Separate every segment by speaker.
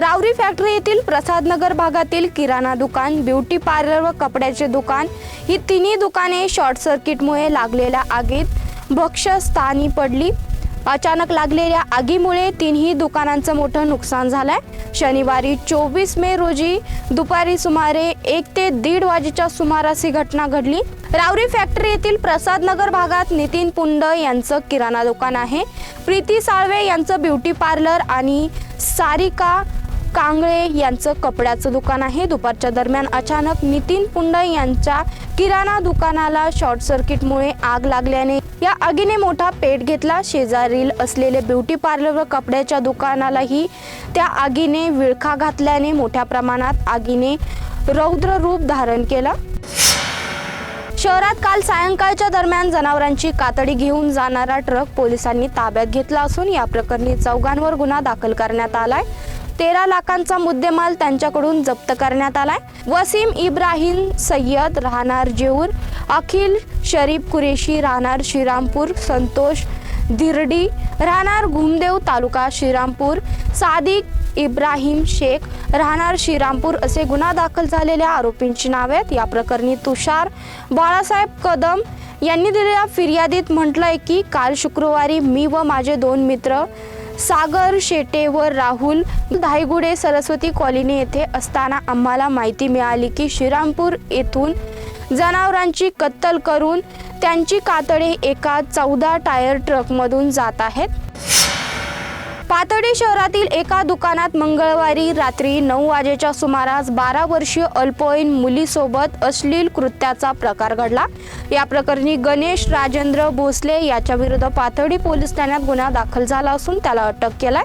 Speaker 1: रावरी factory येथील प्रसादनगर भागातील किराणा दुकान ब्युटी पार्लर व कपड्याचे दुकान ही तिन्ही दुकाने शॉर्ट सर्किटमुळे लागलेल्या आगीत भक्ष्यस्थानी पडली. अचानक लागलेल्या आगीमुळे तिन्ही दुकानांचं मोठं नुकसान झालंय. शनिवारी चोवीस मे रोजी दुपारी सुमारे एक ते दीड वाजेच्या सुमारास ही घटना घडली. रावरी फॅक्टरी येथील प्रसादनगर भागात नितीन पुंड यांचं किराणा दुकान आहे. प्रीती साळवे यांचं ब्युटी पार्लर आणि सारिका कांगळे यांचं कपड्याचं दुकान आहे. दुपारच्या दरम्यान अचानक नितीन पुंड यांच्या किराणा दुकानाला शॉर्ट सर्किटमुळे आग लागल्याने या आगीने मोठा पेट घेतला. शेजारील असलेले ब्युटी पार्लर व कपड्याच्या दुकानालाही त्या आगीने विळखा घातल्याने मोठ्या प्रमाणात आगीने रौद्र रूप धारण केला. शहरात काल सायंकाळच्या दरम्यान जनावरांची कातडी घेऊन जाणारा ट्रक पोलिसांनी ताब्यात घेतला असून या प्रकरणी चौघांवर गुन्हा दाखल करण्यात आलाय. तेरा लाखांचा मुद्देमाल त्यांच्याकडून जप्त करण्यात आलाय. वसीम इब्राहिम सय्यद राहणार जेऊर अखिल शरीफ कुरेशी राहणार श्रीरामपूर संतोष धिरडी राहणार घुमदेव तालुका श्रीरामपूर सादिक इब्राहिम शेख राहणार श्रीरामपूर असे गुन्हा दाखल झालेल्या आरोपींची नावे आहेत. या प्रकरणी तुषार बाळासाहेब कदम यांनी दिलेल्या फिर्यादीत म्हटलंय की काल शुक्रवारी मी व माझे दोन मित्र सागर शेटे व राहुल धायगुडे सरस्वती कॉलनी येथे असताना आम्हाला माहिती मिळाली की श्रीरामपूर येथून जनावरांची कत्तल करून त्यांची कातडे एका चौदा टायर ट्रकमधून जात आहेत. पातळी शहरातील एका दुकानात मंगळवारी रात्री नऊ वाजेच्या सुमारास बारा वर्षीय अल्पवयीन मुलीसोबत अश्लील कृत्याचा प्रकार घडला. या प्रकरणी गणेश राजेंद्र भोसले याच्या विरुद्ध पाथर्डी पोलीस ठाण्यात गुन्हा दाखल झाला असून त्याला अटक केलाय.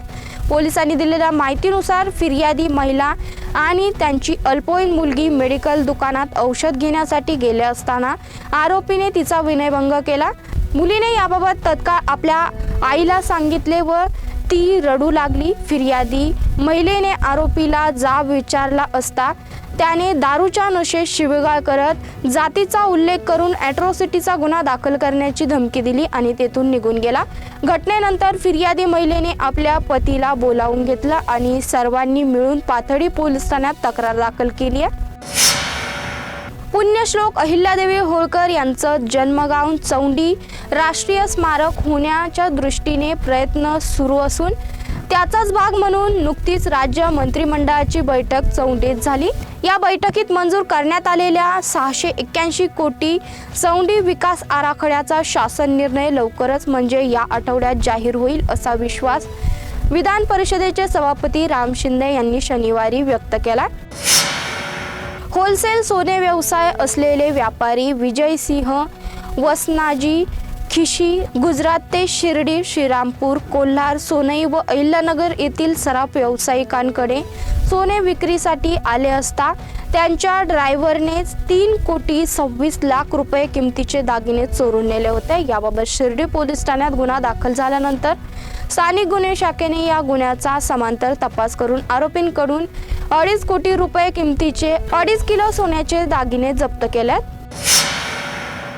Speaker 1: पोलिसांनी दिलेल्या माहितीनुसार फिर्यादी महिला आणि त्यांची अल्पवयीन मुलगी मेडिकल दुकानात औषध घेण्यासाठी गेले असताना आरोपीने तिचा विनयभंग केला. मुलीने याबाबत तत्काळ आपल्या आईला सांगितले व ती रडू लागली फिर्यादी. महिलेने आरोपीला जाब विचारला असता त्याने दारूच्या नशेत शिवीगाळ करत जातीचा उल्लेख करून ॲट्रॉसिटीचा गुन्हा दाखल करण्याची धमकी दिली आणि तेथून निघून गेला. घटनेनंतर फिर्यादी महिलेने आपल्या पतीला बोलावून घेतलं आणि सर्वांनी मिळून पाथडी पोलीस ठाण्यात तक्रार दाखल केली आहे. पुण्यश्लोक अहिल्यादेवी होळकर यांचं जन्मगाव चौंडी राष्ट्रीय स्मारक होण्याच्या दृष्टीने प्रयत्न सुरू असून त्याचाच भाग म्हणून नुकतीच राज्य मंत्रिमंडळाची बैठक चौंडीत झाली. या बैठकीत मंजूर करण्यात आलेल्या सहाशे एक्क्याऐंशी कोटी चौंडी विकास आराखड्याचा शासन निर्णय लवकरच म्हणजे या आठवड्यात जाहीर होईल असा विश्वास विधान परिषदेचे सभापती राम शिंदे यांनी शनिवारी व्यक्त केला. होलसेल सोने व्यवसाय असलेले व्यापारी विजय सिंह वसनाजी खिशी गुजरात ते शिर्डी श्रीरामपूर कोल्हार सोनई व अहिल्यानगर येथील सराफ व्यावसायिकांकडे सोने विक्रीसाठी आले असता त्यांच्या ड्रायव्हरने तीन कोटी सव्वीस लाख रुपये किमतीचे दागिने चोरून नेले होते. याबाबत शिर्डी पोलीस ठाण्यात गुन्हा दाखल झाल्यानंतर स्थानिक गुन्हे शाखेने या गुन्ह्याचा समांतर तपास करून आरोपींकडून अडीच कोटी रुपये किमतीचे अडीच किलो सोन्याचे दागिने जप्त केल्यात.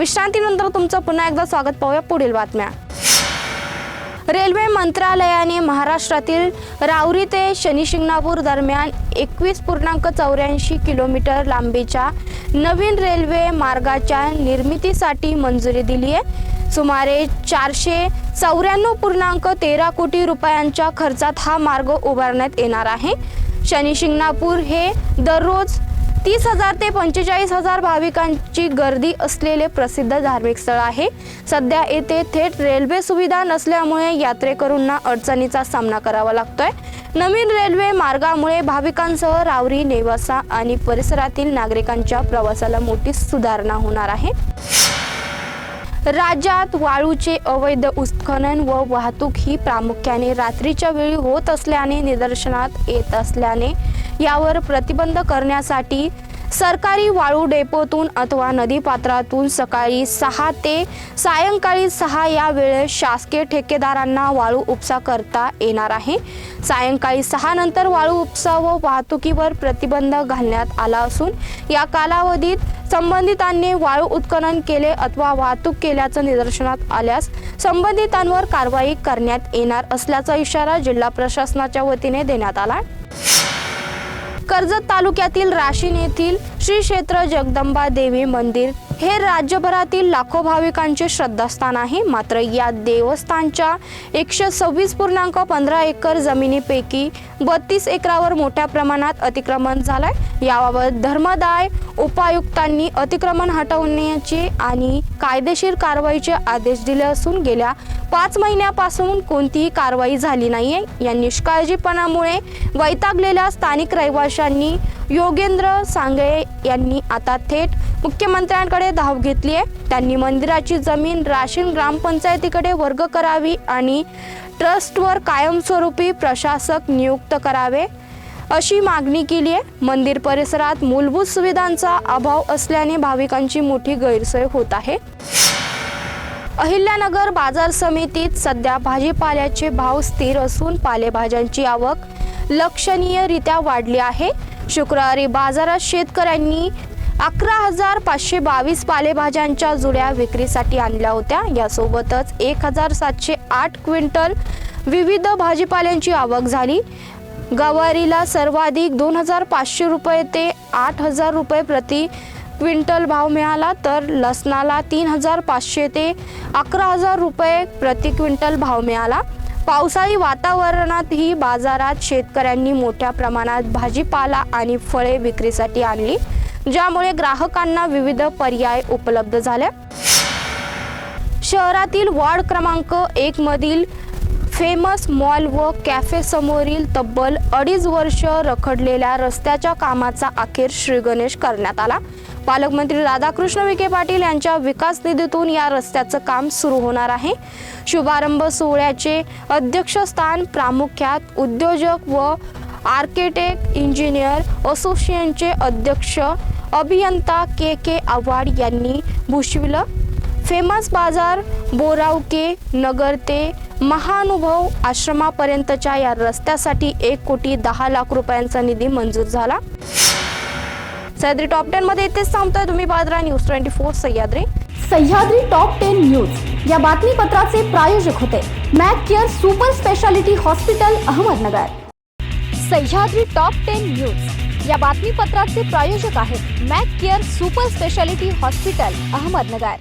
Speaker 1: विश्रांतीनंतर तुमचं पुन्हा एकदा स्वागत पाहूया पुढील बातम्या. रेल्वे मंत्रालयाने महाराष्ट्रातील राऊरी ते शनिशिंगणापूर दरम्यान एकवीस पूर्णांक चौऱ्याऐंशी किलोमीटर लांबीच्या नवीन रेल्वे मार्गाच्या निर्मितीसाठी मंजुरी दिली आहे. सुमारे चारशे चौऱ्याण्णव पूर्णांक तेरा कोटी रुपयांच्या खर्चात हा मार्ग उभारण्यात येणार आहे. शनिशिंगणापूर हे दररोज तीस हजार ते पंचेचाळीस हजार भाविकांची गर्दी असलेले प्रसिद्ध धार्मिक स्थळ आहे. सध्या येथे थेट रेल्वे सुविधा नसल्यामुळे यात्रेकरूंना अडचणीचा सामना करावा लागतोय. नवीन रेल्वे मार्गामुळे भाविकांसह रावरी नेवासा आणि परिसरातील नागरिकांच्या प्रवासाला मोठी सुधारणा होणार आहे. राज्यात वाळूचे अवैध उत्खनन व वाहतूक ही प्रामुख्याने रात्रीच्या वेळी होत असल्याने निदर्शनात येत असल्याने यावर प्रतिबंध करण्यासाठी सरकारी वाळू डेपोतून अथवा नदीपात्रातून सकाळी सहा ते सायंकाळी सहा या वेळेस शासकीय ठेकेदारांना वाळू उपसा करता येणार आहे. सायंकाळी सहा नंतर वाळू उपसा व वाहतुकीवर प्रतिबंध घालण्यात आला असून या कालावधीत संबंधितांनी वाळू उत्खनन केले अथवा वाहतूक केल्याचं निदर्शनात आल्यास संबंधितांवर कारवाई करण्यात येणार असल्याचा इशारा जिल्हा प्रशासनाच्या वतीने देण्यात आला. कर्जत तालुक्यातील राशीन येथील श्री क्षेत्र जगदंबा देवी मंदिर हे राज्यभरातील लाखो भाविकांचे श्रद्धास्थान आहे. मात्र या देवस्थानच्या एकशे सव्वीस पूर्णांक पंधरा एकर जमिनीपैकी बत्तीस एकरावर मोठ्या प्रमाणात अतिक्रमण झालंय. याबाबत धर्मदाय उपायुक्तांनी अतिक्रमण हटवण्याचे आणि कायदेशीर कारवाईचे आदेश दिले असून गेल्या पाच महिन्यापासून कोणतीही कारवाई झाली नाहीये. या निष्काळजीपणामुळे वैतागलेल्या स्थानिक रहिवाशांनी योगेंद्र सांगळे यांनी आता थेट मुख्यमंत्र्यांकडे धाव घेतली आहे. त्यांनी मंदिराची जमीन राशीन ग्रामपंचायतीकडे वर्ग करावी आणि ट्रस्टवर कायमस्वरूपी प्रशासक नियुक्त करावे अशी मागणी केली आहे. मंदिर परिसरात मूलभूत सुविधांचा अभाव असल्याने भाविकांची मोठी गैरसोय होत आहे. अहिल्यानगर बाजार समितीत सध्या भाजीपाल्याचे भाव स्थिर असून पालेभाज्यांची आवक लक्षणीयरित्या वाढली आहे. शुक्रवारी बाजारात शेतकऱ्यांनी अकरा हजार पाचशे बावीस पालेभाज्यांच्या जुड्या विक्रीसाठी आणल्या होत्या. यासोबतच एक हजार सातशे आठ क्विंटल विविध भाजीपाल्यांची आवक झाली. गवारीला सर्वाधिक दोन हजार पाचशे रुपये ते आठ हजार रुपये प्रति क्विंटल भाव मिळाला तर लसणाला तीन हजार पाचशे ते अकरा हजार रुपये प्रति क्विंटल भाव मिळाला. पावसाळी वातावरणातही बाजारात शेतकऱ्यांनी मोठ्या प्रमाणात भाजीपाला आणि फळे विक्रीसाठी आणली ज्यामुळे ग्राहकांना विविध पर्याय उपलब्ध झाले. शहरातील वॉर्ड क्रमांक एक मधील फेमस मॉल व कॅफे समोरील तब्बल अडीच वर्ष रखडलेल्या रस्त्याच्या कामाचा अखेर श्रीगणेश करण्यात आला. पालकमंत्री राधाकृष्ण विखे पाटील यांच्या विकास निधीतून या रस्त्याचं काम सुरू होणार आहे. शुभारंभ सोहळ्याचे अध्यक्षस्थान प्रामुख्यात उद्योजक व आर्किटेक्ट इंजिनियर असोसिएशनचे अध्यक्ष अभियंता के के आव्हाड यांनी भूषविलं. फेमस बाजार बोरावके नगर ते महानुभव आश्रमापर्यंतच्या या रस्त्यासाठी एक कोटी दहा लाख रुपयांचा निधी मंजूर झाला. सह्याद्री टॉप टेन मध्ये इथेच थांबतोय. तुम्ही बाजरा news twenty four Sahyadri.
Speaker 2: Sahyadri top ten news या बातमीपत्राचे प्रायोजक होते Mac care super speciality hospital Ahmednagar. Sahyadri top ten news या बातमीपत्राचे प्रायोजक आहेत Mac care super speciality hospital Ahmednagar.